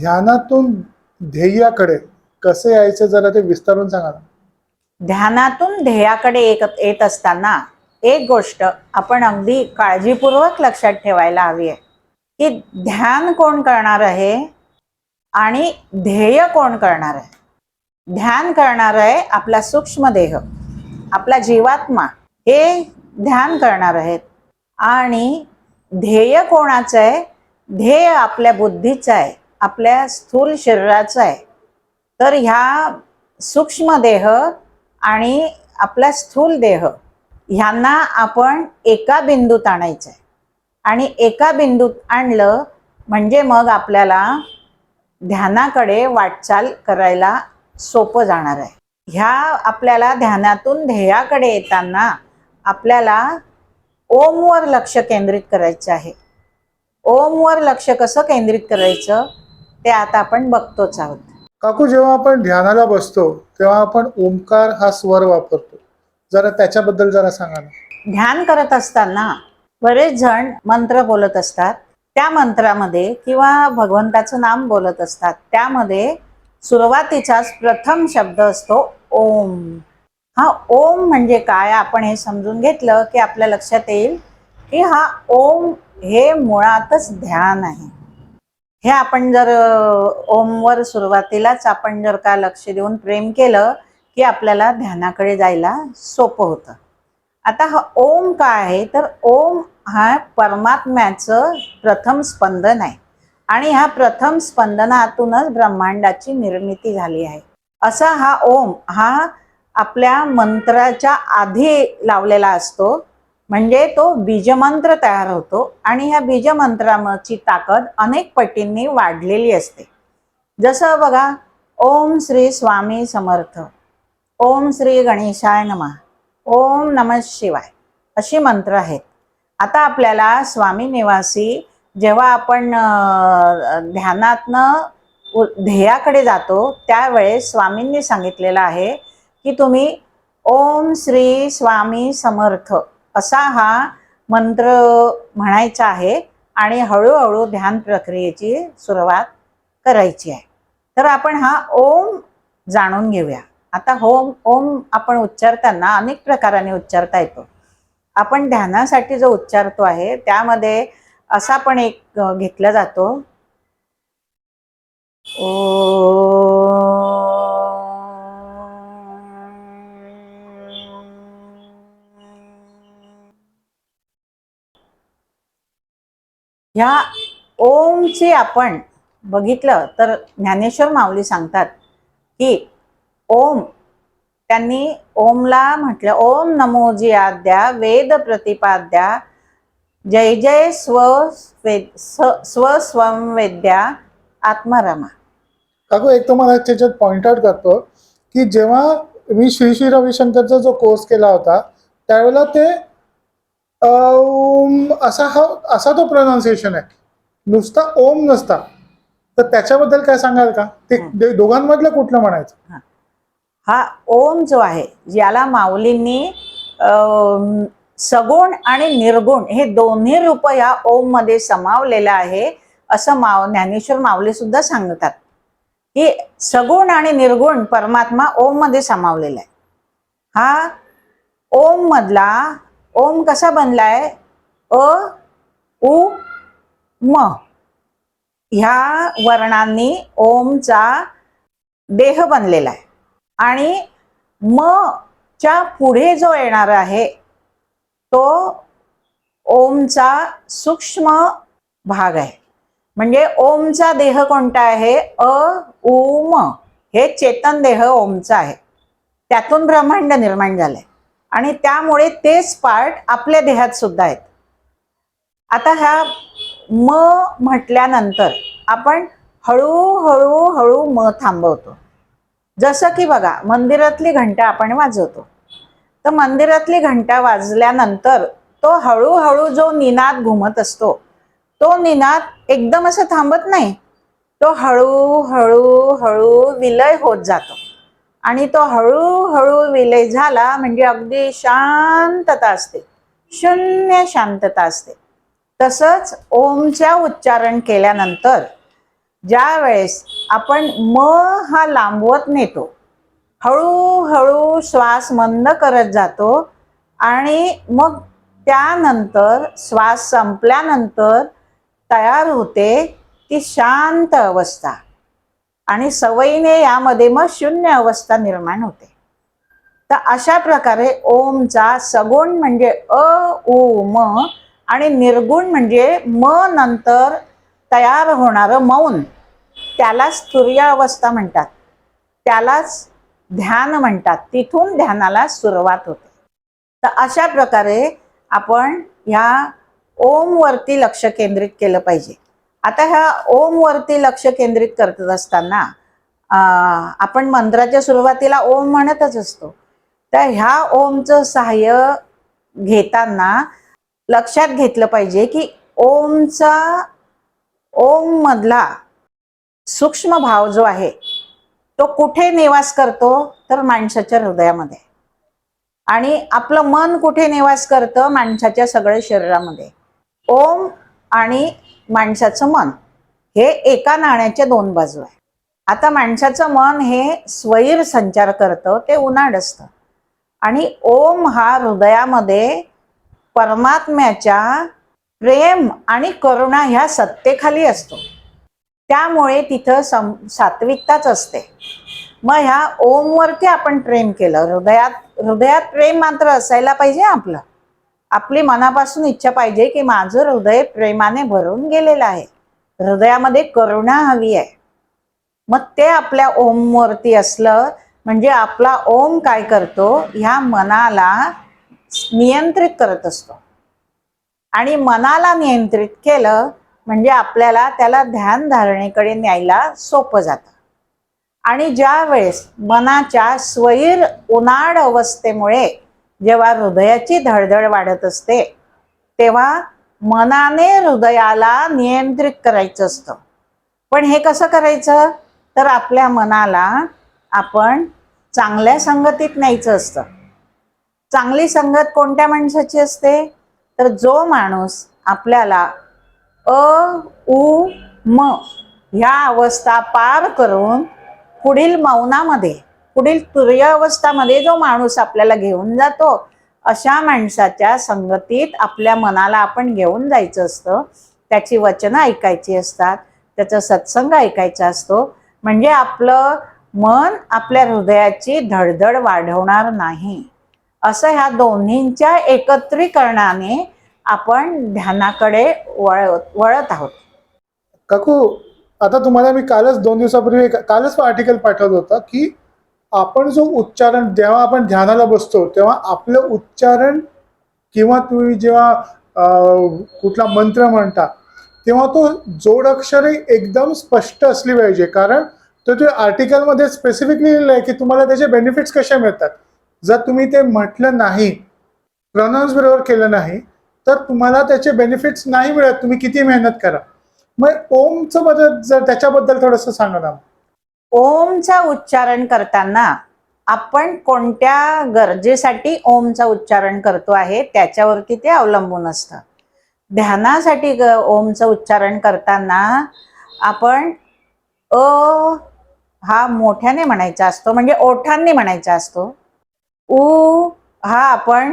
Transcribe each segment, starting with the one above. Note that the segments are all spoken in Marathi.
ध्यानातून ध्येयाकडे कसं यायचं जरा ते विस्तारून सांगा ना. ध्यानातून ध्येयाकडे एक येत असताना एक गोष्ट आपण अगदी काळजीपूर्वक लक्षात ठेवायला हवी आहे. की ध्यान कोण करणार आहे आणि ध्येय कोण करणार आहे? ध्यान करणार आहे आपला सूक्ष्म देह आपला जीवात्मा हे ध्यान करणार आहेत. आणि ध्येय कोणाचं आहे? ध्येय आपल्या बुद्धीचं आहे. आपल्या स्थूल शरीराचं आहे. तर ह्या सूक्ष्म देह आणि आपला स्थूल देह ह्यांना आपण एका बिंदूत आणायचं आहे. आणि एका बिंदूत आणलं म्हणजे मग आपल्याला ध्यानाकडे वाटचाल करायला सोपं जाणार आहे. ह्या आपल्याला ध्यानातून ध्येयाकडे येताना आपल्याला ओमवर लक्ष केंद्रित करायचं आहे. ओमवर लक्ष कसं केंद्रित करायचं? ते आता आपण बघतोच आहोत. काकू जेव्हा आपण ध्यानाला बसतो तेव्हा आपण ओंकार हा स्वर वापरतो. जरा त्याच्याबद्दल जरा सांगा ना. ध्यान करत असताना बरेच जण मंत्र बोलत असतात. त्या मंत्रामध्ये किंवा भगवंताचं नाम बोलत असतात. त्यामध्ये सुरुवातीचाच प्रथम शब्द असतो ओम. हा ओम म्हणजे काय? आपण हे समजून घेतलं की आपल्या लक्षात येईल की हा ओम हे मुळातच ध्यान आहे. हे आपण जर ओमवर सुरुवातीलाच आपण जर का लक्ष देऊन प्रेम केलं की आपल्याला ध्यानाकडे जायला सोपं होतं. आता हा ओम काय आहे? तर ओम हा परमात्म्याचं प्रथम स्पंदन आहे. आणि ह्या प्रथम स्पंदनातूनच ब्रह्मांडाची निर्मिती झाली आहे. असा हा ओम हा आपल्या मंत्राच्या आधी लावलेला असतो. म्हणजे तो बीजमंत्र तयार होतो आणि ह्या बीजमंत्राची ताकद अनेक पटींनी वाढलेली असते. जसं बघा ओम श्री स्वामी समर्थ ओम श्री गणेशाय नमः ओम नमः शिवाय अशी मंत्र आहेत. आता आपल्याला स्वामी निवासी जेव्हा आपण ध्यानातनं ध्येयाकडे जातो त्यावेळेस स्वामींनी सांगितलेलं आहे की तुम्ही ओम श्री स्वामी समर्थ असा हा मंत्र म्हणायचा आहे आणि हळूहळू ध्यान प्रक्रियेची सुरुवात करायची आहे. तर आपण हा ओम जाणून घेऊया. आता होम ओम आपण उच्चारताना अनेक प्रकाराने उच्चारता येतो. आपण ध्यानासाठी जो उच्चारतो आहे त्यामध्ये असा पण एक घेतला जातो. ओ ह्या ओमची आपण बघितलं तर ज्ञानेश्वर माऊली सांगतात की ओम त्यांनी ओमला म्हटलं ओम नमोजी आद्या वेद प्रतिपाद्या जय जय स्व वेद स- स्वस्वम वेद्या आत्मरमा. काकू एक तुम्हाला त्याच्यात पॉइंट आउट करतो की जेव्हा मी श्री श्री रविशंकरचा जो कोर्स केला होता त्यावेळेला ते असा हा असा तो प्रोनाऊन्सिएशन आहे. नुसता ओम नसता. तर त्याच्याबद्दल काय सांगाल का? ते दोघांमधलं कुठलं म्हणायचं? हा. ओम जो आहे ज्याला माऊलींनी सगुण आणि निर्गुण हे दोन्ही रूप या ओममध्ये समावलेलं आहे असं माव ज्ञानेश्वर माऊली सुद्धा सांगतात. की सगुण आणि निर्गुण परमात्मा ओममध्ये समावलेला आहे. हा ओम मधला ओम कसा बनलाय? अ उ म. ह्या वर्णांनी ओमचा देह बनलेला आहे. आणि म च्या पुढे जो येणार आहे तो ओमचा सूक्ष्म भाग आहे. म्हणजे ओमचा देह कोणता आहे? अ उ म. हे चेतन देह ओमचा आहे. त्यातून ब्रह्मांड निर्माण झालंय. आणि त्यामुळे तेच पार्ट आपल्या देहात सुद्धा आहेत. आता ह्या म म्हटल्यानंतर आपण हळूहळू हळू म थांबवतो. जसं की बघा मंदिरातली घंटा आपण वाजवतो. तर मंदिरातली घंटा वाजल्यानंतर तो हळूहळू जो निनाद घुमत असतो तो निनाद एकदम असं थांबत नाही. तो हळूहळू हळू विलय होत जातो. आणि तो हळूहळू विलय झाला म्हणजे अगदी शांतता असते. शून्य शांतता असते. तसंच ओमच्या उच्चारण केल्यानंतर ज्या वेळेस आपण म हा लांबवत नेतो हळूहळू श्वास मंद करत जातो आणि मग त्यानंतर श्वास संपल्यानंतर तयार होते ती शांत अवस्था. आणि सवयीने यामध्ये मग शून्य अवस्था निर्माण होते. तर अशा प्रकारे ओमचा सगुण म्हणजे अ उ म आणि निर्गुण म्हणजे म नंतर तयार होणारं मौन. त्यालाच तुर्य अवस्था म्हणतात. त्यालाच ध्यान म्हणतात. तिथून ध्यानाला सुरुवात होते. तर अशा प्रकारे आपण ह्या ओमवरती लक्ष केंद्रित केलं पाहिजे. आता ह्या ओम वरती लक्ष केंद्रित करत असताना आपण मंत्राच्या सुरुवातीला ओम म्हणतच असतो. तर ह्या ओमचं सहाय्य घेताना लक्षात घेतलं पाहिजे की ओमचा ओम मधला सूक्ष्म भाव जो आहे तो कुठे निवास करतो तर माणसाच्या हृदयामध्ये. आणि आपलं मन कुठे निवास करतं? माणसाच्या सगळ्या शरीरामध्ये. ओम आणि माणसाचं मन. हे एका नाण्याच्या दोन बाजू आहे. आता माणसाचं मन हे स्वैर संचार करतं ते उन्हाड असतं. आणि ओम हा हृदयामध्ये परमात्म्याच्या प्रेम आणि करुणा ह्या सत्तेखाली असतो. त्यामुळे तिथं सम सात्विकताच असते. मग ह्या ओमवरती आपण प्रेम केलं. हृदयात हृदयात प्रेम मात्र असायला पाहिजे आपलं. आपली मनापासून इच्छा पाहिजे की माझं हृदय प्रेमाने भरून गेलेलं आहे. हृदयामध्ये करुणा हवी आहे. मग ते आपल्या ओमवरती असलं म्हणजे आपला ओम काय करतो? ह्या मनाला नियंत्रित करत असतो. आणि मनाला नियंत्रित केलं म्हणजे आपल्याला त्याला ध्यान धारणेकडे न्यायला सोपं जातं. आणि ज्या वेळेस मनाच्या स्वैर उन्हाळ अवस्थेमुळे जेव्हा हृदयाची धडधड वाढत असते तेव्हा मनाने हृदयाला नियंत्रित करायचं असतं. पण हे कसं करायचं? तर आपल्या मनाला आपण चांगल्या संगतीत न्यायचं असतं. चांगली संगत कोणत्या माणसाची असते? तर जो माणूस आपल्याला अ उ म ह्या अवस्था पार करून पुढील मौनामध्ये पुढील तुर्यावस्थामध्ये जो माणूस आपल्याला घेऊन जातो अशा माणसाच्या संगतीत आपल्या मनाला आपण घेऊन जायचं असतं. त्याची वचनं ऐकायची असतात त्याचा सत्संग ऐकायचा असतो. म्हणजे आपलं मन आपल्या हृदयाची धडधड वाढवणार नाही. असं ह्या दोन्हींच्या एकत्रीकरणाने आपण ध्यानाकडे वळ वळत आहोत. काकू आता तुम्हाला मी कालच दोन दिवसापूर्वी कालच आर्टिकल पाठवलं होतं की आपण जो उच्चारण जेव्हा आपण ध्यानाला बसतो तेव्हा आपलं उच्चारण किंवा तुम्ही जेव्हा कुठला मंत्र म्हणता तेव्हा तो जोडअक्षरे एकदम स्पष्ट असली पाहिजे. कारण तो ते आर्टिकलमध्ये स्पेसिफिक लिहिलेलं आहे की तुम्हाला त्याचे बेनिफिट्स कसे मिळतात. जर तुम्ही ते म्हटलं नाही प्रॉनाऊन्स बरोबर केलं नाही तर तुम्हाला त्याचे बेनिफिट्स नाही मिळत. तुम्ही किती मेहनत करा. मग ओमचं बदल जर त्याच्याबद्दल थोडंसं सांगा ना. ओमचा उच्चारण करताना आपण कोणत्या गरजेसाठी ओमचा उच्चारण करतो आहे त्याच्यावरती ते अवलंबून असतं. ध्यानासाठी ग ओमचं उच्चारण करताना आपण अ हा मोठ्याने म्हणायचा असतो म्हणजे ओठांनी म्हणायचा असतो. उ हा आपण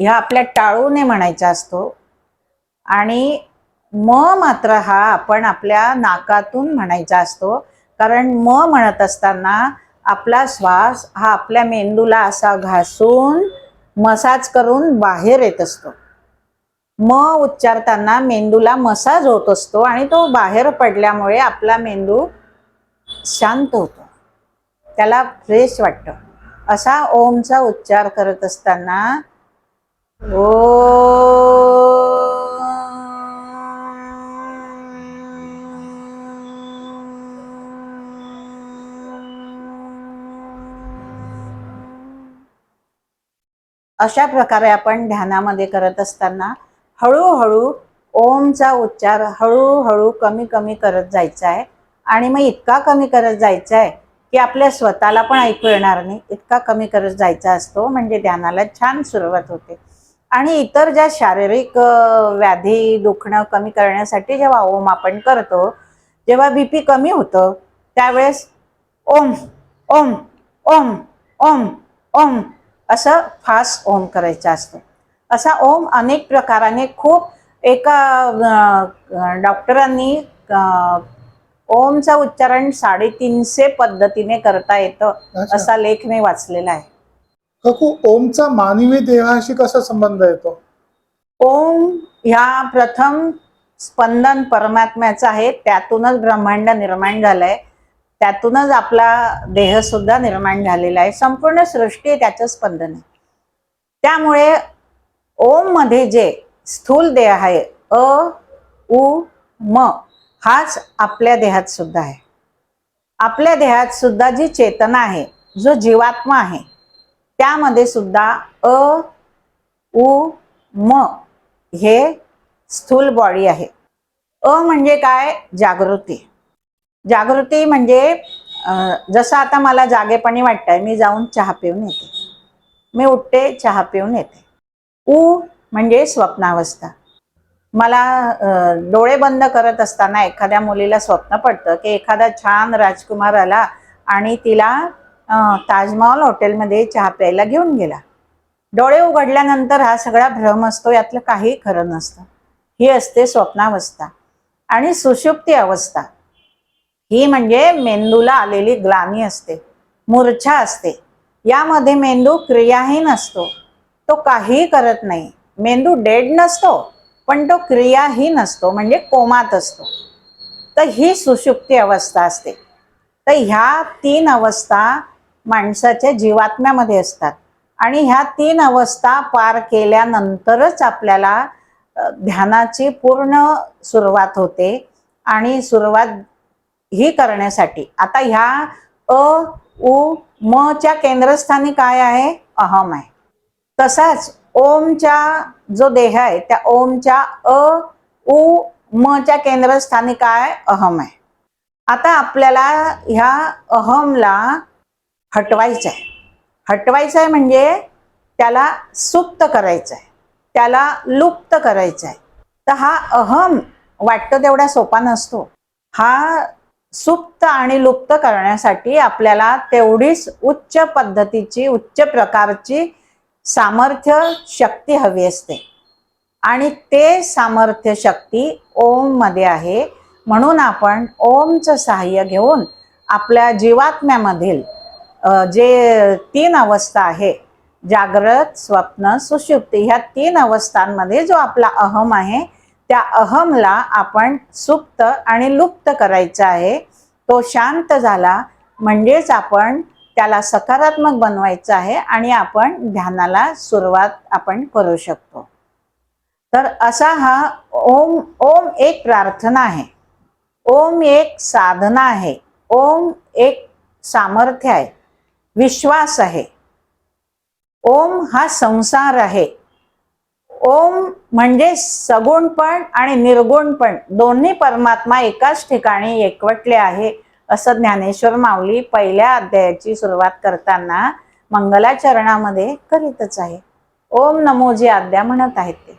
ह्या आपल्या टाळूने म्हणायचा असतो. आणि म मात्र हा आपण आपल्या नाकातून म्हणायचा असतो. कारण म म्हणत असताना आपला श्वास हा आपल्या मेंदूला असा घासून मसाज करून बाहेर येत असतो. म उच्चारताना मेंदूला मसाज होत असतो आणि तो बाहेर पडल्यामुळे आपला मेंदू शांत होतो. त्याला फ्रेश वाटतं. असा ओमचा उच्चार करत असताना अशा प्रकारे आपण ध्यानामध्ये करत असताना हळूहळू ओमचा उच्चार हळूहळू कमी कमी करत जायचा आहे आणि मग इतका कमी करत जायचा आहे की आपल्या स्वतःला पण ऐकू येणार नाही. इतका कमी करत जायचा असतो म्हणजे ध्यानाला छान सुरुवात होते. आणि इतर ज्या शारीरिक व्याधी दुखणं कमी करण्यासाठी जेव्हा ओम आपण करतो जेव्हा बी पी कमी होतं त्यावेळेस ओम ओम ओम ओम ओम असं फास्ट ओम करायचं असतं. असा ओम अनेक प्रकाराने खूप एका डॉक्टरांनी ओमचं उच्चारण साडेतीनशे पद्धतीने करता येतं. असा लेख मी वाचलेला आहे. काकू ओमचा मानवी देहाशी कसा संबंध येतो? ओम ह्या प्रथम स्पंदन परमात्म्याचं आहे त्यातूनच ब्रह्मांड निर्माण झालंय. त्यातूनच आपला देह सुद्धा निर्माण झालेला आहे. संपूर्ण सृष्टी त्याचं स्पंदन आहे. त्यामुळे ओममध्ये जे स्थूल देह आहे अ उ म हाच आपल्या देहात सुद्धा आहे. आपल्या देहात सुद्धा जी चेतना आहे जो जीवात्मा आहे त्यामध्ये सुद्धा अ उ म हे स्थूल बॉडी आहे. अ म्हणजे काय? जागृती. जागृती म्हणजे जसं आता मला जागेपणी वाटतंय मी जाऊन चहा पिऊन येते. मी उठते चहा पिऊन येते. उ म्हणजे स्वप्नावस्था. मला डोळे बंद करत असताना एखाद्या मुलीला स्वप्न पडतं की एखादा छान राजकुमार आला आणि तिला ताजमहल हॉटेलमध्ये चहा प्यायला घेऊन गेला. डोळे उघडल्यानंतर हा सगळा भ्रम असतो यातलं काही खरं नसतं. ही असते स्वप्नावस्था. आणि सुषुप्ती अवस्था. ही म्हणजे मेंदूला आलेली ग्लानी असते मूर्छा असते. यामध्ये मेंदू क्रियाहीन असतो. तो काही करत नाही. मेंदू डेड नसतो पण तो क्रियाहीन असतो म्हणजे कोमात असतो. तर ही सुषुप्ती अवस्था असते. तर ह्या तीन अवस्था माणसाच्या जीवात्म्यामध्ये असतात. आणि ह्या तीन अवस्था पार केल्यानंतरच आपल्याला ध्यानाची पूर्ण सुरुवात होते. आणि सुरुवात ही करण्यासाठी. आता ह्या अ उ म च्या केंद्रस्थानी काय आहे? अहम आहे. तसाच ओमच्या जो देह आहे त्या ओमच्या अ उ म च्या केंद्रस्थानी काय? अहम आहे. आता आपल्याला ह्या अहमला हटवायचं आहे. हटवायचं आहे म्हणजे त्याला सुप्त करायचं आहे. त्याला लुप्त करायचं आहे. तर हा अहम वाटतो तेवढा सोपा नसतो. हा सुप्त आणि लुप्त करण्यासाठी आपल्याला तेवढीच उच्च पद्धतीची उच्च प्रकारची सामर्थ्य शक्ती हवी असते. आणि ते सामर्थ्य शक्ती ओममध्ये आहे. म्हणून आपण ओमचं सहाय्य घेऊन आपल्या जीवात्म्यामधील जे तीन अवस्था आहे जागृत स्वप्न सुषुप्ती ह्या तीन अवस्थांमध्ये जो आपला अहम आहे त्या अहमला आपण सुप्त आणि लुप्त करायचा आहे. तो शांत झाला म्हणजेच आपण त्याला सकारात्मक बनवायचं आहे आणि आपण ध्यानाला सुरुवात आपण करू शकतो. तर असा हा ओम ओम एक प्रार्थना आहे. ओम एक साधना आहे. ओम एक सामर्थ्य आहे. विश्वास आहे. ओम हा संसार आहे. ओम म्हणजे सगुणपण आणि निर्गुणपण. दोन्ही परमात्मा एकाच ठिकाणी एकवटले आहे असं ज्ञानेश्वर माऊली पहिल्या अध्यायाची सुरुवात करताना मंगलाचरणामध्ये करीतच आहे ओम नमो जी आद्या म्हणत आहेत ते.